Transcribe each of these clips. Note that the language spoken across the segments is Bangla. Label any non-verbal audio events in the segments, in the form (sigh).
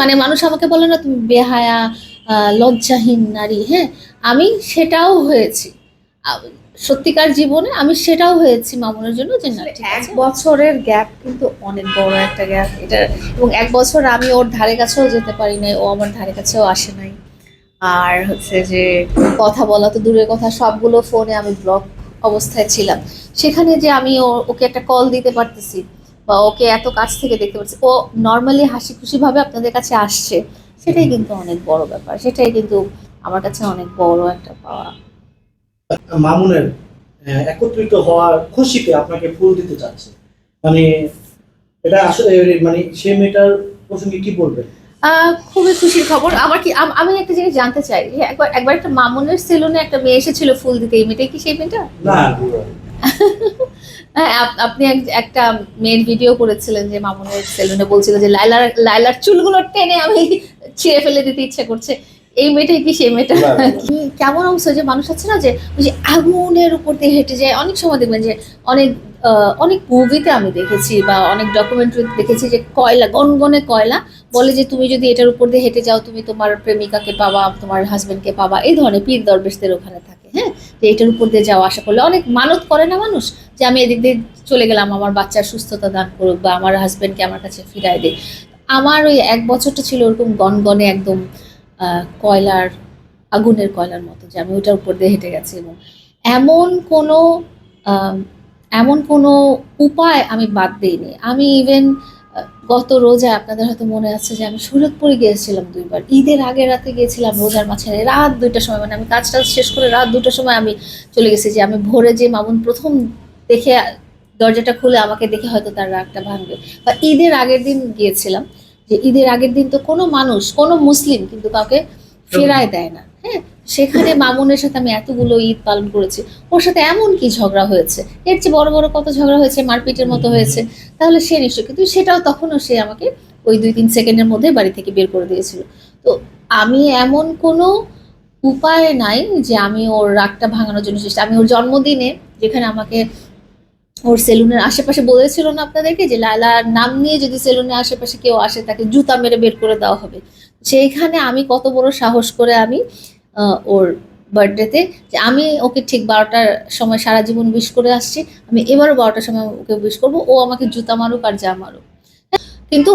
মানে মানুষ আমাকে বলে না তুমি বেহায়া লজ্জাহীন নারী। হ্যাঁ আমি সেটাও হয়েছি। সত্যিকার জীবনে আমি সেটাও হয়েছি মামুনের জন্য যে না এক বছরের গ্যাপ কিন্তু অনেক বড় একটা গ্যাপ। এটা এবং এক বছর আমি ওর ধারে কাছেও যেতে পারি নাই ও আমার ধারে কাছেও আসে নাই। আর হচ্ছে যে কথা বলা তো দূরের কথা সবগুলো ফোনে আমি ব্লক অবস্থায় ছিলাম। সেখানে যে আমি ওকে একটা কল দিতে পারতেছি বা ওকে এত কাছ থেকে দেখতে পাচ্ছি ও নর্মালি হাসি খুশি ভাবে আপনাদের কাছে আসছে সেটাই কিন্তু অনেক বড় ব্যাপার। সেটাই কিন্তু আমার কাছে অনেক বড় একটা পাওয়া। মামুনের একত্রিত হওয়ার খুশিতে আপনাকে ফুল দিতে চাচ্ছে। মানে এটা আসলে মানে সেই মেয়েটার প্রসঙ্গে কি বলবেন? খুবই খুশির খবর। আমার কি আমি একটা জিনিস জানতে চাই একবার একবার একটা মামুনের সেলুনে একটা মেয়ে এসেছিল ফুল দিতে এই মেয়েটাই কি সেই মেয়েটা? না। (laughs) আপনি একটা মেয়ের ভিডিও করেছিলেন যে মামুনের সেলুনে বলছিল যে লাইলার লাইলার চুলগুলো টেনে আমি ছিঁড়ে ফেলে দিতে ইচ্ছে করছে। এই মেয়েটাই কি সেই মেয়েটা। কি কেমন অংশ যে মানুষ আছে না যে ওই যে আগুনের উপর দিয়ে হেঁটে যায়। অনেক সময় দেখবেন যে অনেক আহ, অনেক মুভিতে আমি দেখেছি বা অনেক ডকুমেন্টারি দেখেছি যে কয়লা গনগনে কয়লা বলে যে তুমি যদি এটার উপর দিয়ে হেঁটে যাও তুমি তোমার প্রেমিকাকে পাবা তোমার হাজবেন্ডকে পাবা। এই ধরনের পীর দরবেশদের ওখানে থাকে। হ্যাঁ যে এটার উপর দিয়ে যাওয়া আশা করলে অনেক মানত করে না মানুষ যে আমি এদিক দিয়ে চলে গেলাম, আমার বাচ্চার সুস্থতা দান করুক বা আমার হাজব্যান্ডকে আমার কাছে ফিরাই দিই আমার ওই এক বছরটা ছিল ওরকম গনগনে একদম কয়লার, আগুনের কয়লার মতো যে আমি ওইটার উপর দিয়ে হেঁটে গেছি এবং এমন কোনো এমন কোনো উপায় আমি বাদ দিইনি। আমি ইভেন গত রোজা আপনাদের হয়তো মনে আছে যে আমি সুরতপুরে গিয়েছিলাম দুইবার। ঈদের আগে রাতে গিয়েছিলাম রোজার মাঝখানে। রাত দুইটার সময় মানে আমি কাজ টাজ শেষ করে রাত দুটার সময় আমি চলে গেছি যে আমি ভোরে যে মামুন প্রথম দেখে দরজাটা খুলে আমাকে দেখে হয়তো তার রাগটা ভাঙবে। বা ঈদের আগের দিন গিয়েছিলাম যে ঈদের আগের দিন তো কোনো মানুষ কোনো মুসলিম কিন্তু কাউকে ফেরায় দেয় না হ্যাঁ? সেখানে মামুনের সাথে আমি এতগুলো ঈদ পালন করেছি। ওর সাথে এমন কি ঝগড়া হয়েছে? এর চেয়ে বড় বড় কত ঝগড়া হয়েছে মারপিটের মতো হয়েছে তাহলে সে নিশ্চয় কিন্তু সেটাও তখনও সে আমাকে ওই দুই তিন সেকেন্ডের মধ্যে বাড়ি থেকে বের করে দিয়েছিল। তো আমি এমন কোনো উপায় নাই যে আমি ওর রাগটা ভাঙানোর জন্য চেষ্টা আমি ওর জন্মদিনে যেখানে আমাকে ওর সেলুনের আশেপাশে বলেছিল না আপনাদেরকে যে লালার নাম নিয়ে যদি সেলুনের আশেপাশে কেউ আসে তাকে জুতা মেরে বের করে দেওয়া হবে। সেইখানে আমি কত বড় সাহস করে আমি ওর বার্থডেতে যে আমি ওকে ঠিক বারোটার সময় সারা জীবন উইশ করে আসছি, আমি এবারও বারোটার সময় ওকে উইশ করব, ও আমাকে জুতা মারুক আর যা মারুক। কিন্তু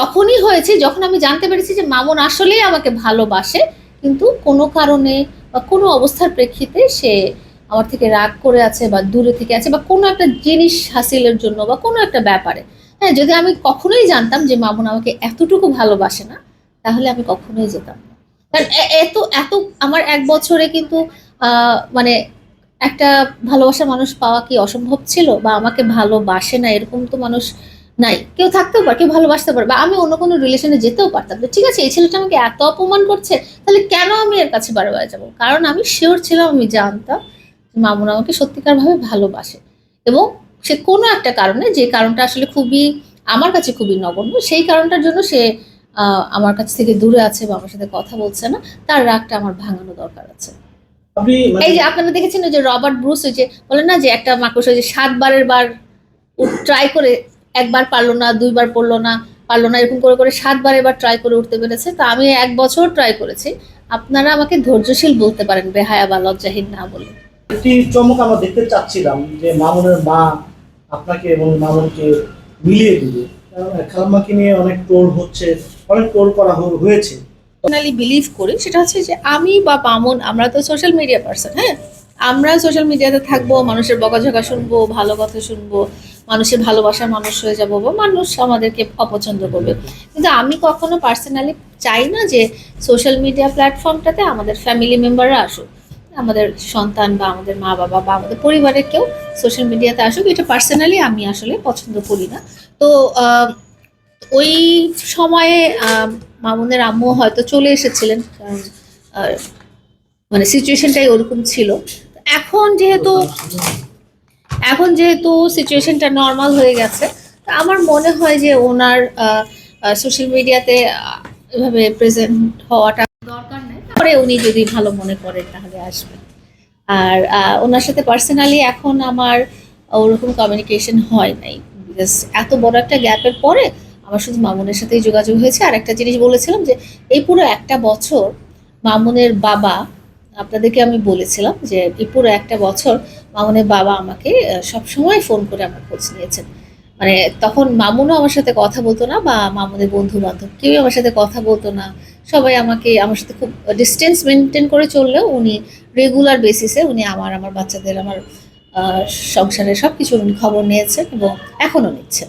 তখনই হয়েছে, যখন আমি জানতে পেরেছি যে মামুন আসলেই আমাকে ভালোবাসে, কিন্তু কোনো কারণে বা কোনো অবস্থার প্রেক্ষিতে সে আমার থেকে রাগ করে আছে বা দূরে থেকে আছে বা কোনো একটা জিনিস হাসিলের জন্য বা কোনো একটা ব্যাপারে। হ্যাঁ যদি আমি কখনোই জানতাম যে মামুন আমাকে এতটুকু ভালোবাসে না, তাহলে আমি কখনোই যেতাম কারণ এত এত, আমার এক বছরে কিন্তু মানে একটা ভালোবাসা মানুষ পাওয়া কি অসম্ভব ছিল? বা আমাকে ভালোবাসে না, এরকম তো মানুষ নাই। কেউ থাকতেও পারে, কেউ ভালোবাসতে পারে। বা আমি অন্য কোনো রিলেশনে যেতেও পারতাম ঠিক আছে, এই ছেলেটা আমাকে এত অপমান করছে, তাহলে কেন আমি এর কাছে বারবার বারে যাব? কারণ আমি শিওর ছিলাম, আমি জানতাম মামুন আমাকে সত্যিকারভাবে ভালোবাসে। এবং সে কোনো একটা কারণে, যে কারণটা আসলে খুবই, আমার কাছে খুবই নগণ্য, সেই কারণটার জন্য সে আমার কাছ থেকে দূরে আছে বা আমার সাথে কথা বলছে না তার রাগটা আমার ভাঙানো দরকার আছে। মানে এই যে আপনারা দেখেছেন যে রবার্ট ব্রুস ওই যে বলে না যে একটা মাকড়সা ওই যে সাতবারের বার ট্রাই করে একবার পারল না দুইবার পড়ল না পারল না এরকম করে করে সাতবার এবার ট্রাই করে উঠতে পেরেছে। তা আমি এক বছর ট্রাই করেছি। আপনারা আমাকে ধৈর্যশীল বলতে পারেন বেহায়া বা লজ্জাহীন না বলে। একটি চমক আমরা দেখতে চাচ্ছিলাম যে মামুনের মা আপনাকে এবং মামুনকে মিলিয়ে দিবে। কারণ খালাম্মাকে নিয়ে অনেক টোল হচ্ছে অনেক টোল করা হয়েছে। পার্সোনালি বিলিভ করি সেটা হচ্ছে যে আমি বা পামন আমরা তো সোশ্যাল মিডিয়া পার্সন হ্যাঁ? আমরা সোশ্যাল মিডিয়াতে থাকব মানুষের বকাঝকা শুনব ভালো কথা শুনব মানুষের ভালোবাসার মানুষ হয়ে যাব বা মানুষ আমাদেরকে অপছন্দ করবে। কিন্তু আমি কখনো পার্সোনালি চাই না যে সোশ্যাল মিডিয়া প্ল্যাটফর্মটাতে আমাদের ফ্যামিলি মেম্বাররা আসুক আমাদের সন্তান বা আমাদের মা বাবা বা আমাদের পরিবারের কেউ সোশ্যাল মিডিয়াতে আসুক এটা পার্সোনালি আমি আসলে পছন্দ করি না। তো আহ, ওই সময়ে মামুনের আম্মু হয়তো চলে এসেছিলেন, কারণ মানে সিচুয়েশনটাই ওরকম ছিল। এখন যেহেতু এখন যেহেতু সিচুয়েশনটা নর্মাল হয়ে গেছে, তা আমার মনে হয় যে ওনার সোশ্যাল মিডিয়াতে এভাবে প্রেজেন্ট হওয়াটা দরকার নেই। পরে উনি যদি ভালো মনে করেন, তাহলে আসবেন। আর ওনার সাথে পার্সোনালি এখন আমার ওরকম কমিউনিকেশন হয় নাই। বিকজ এত বড় একটা গ্যাপের পরে আমার শুধু মামুনের সাথেই যোগাযোগ হয়েছে। আর একটা জিনিস বলেছিলাম যে, এই পুরো একটা বছর মামুনের বাবা, আপনাদেরকে আমি বলেছিলাম যে, এই পুরো একটা বছর মামুনের বাবা আমাকে সব সময় ফোন করে আমার খোঁজ নিয়েছেন। মানে তখন মামুনও আমার সাথে কথা বলতো না বা মামুনের বন্ধু বান্ধব কেউই আমার সাথে কথা বলতো না। সবাই আমাকে, আমার সাথে খুব ডিস্টেন্স মেনটেন করে চললেও উনি রেগুলার বেসিসে উনি আমার আমার বাচ্চাদের, আমার সংসারের সব কিছু উনি খবর নিয়েছেন এবং এখনও নিচ্ছেন।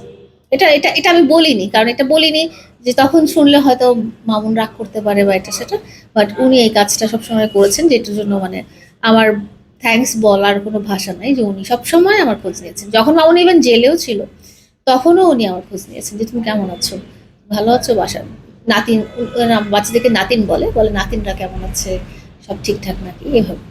এটা এটা এটা আমি বলিনি, কারণ এটা বলিনি যে তখন শুনলে হয়তো মামুন রাগ করতে পারে বা এটা সেটা বাট উনি এই কাজটা সবসময় করেছেন যেটার জন্য মানে আমার থ্যাঙ্কস বলার কোনো ভাষা নাই যে উনি সবসময় আমার খোঁজ নিয়েছেন। যখন মামুন ইভেন জেলেও ছিল, তখনও উনি আমার খোঁজ নিয়েছেন যে তুমি কেমন আছো? ভালো আছো বাসার নাতিন বাচ্চাদেরকে নাতিন বলে বলে, নাতিনরা কেমন আছে? সব ঠিকঠাক নাকি? এভাবে।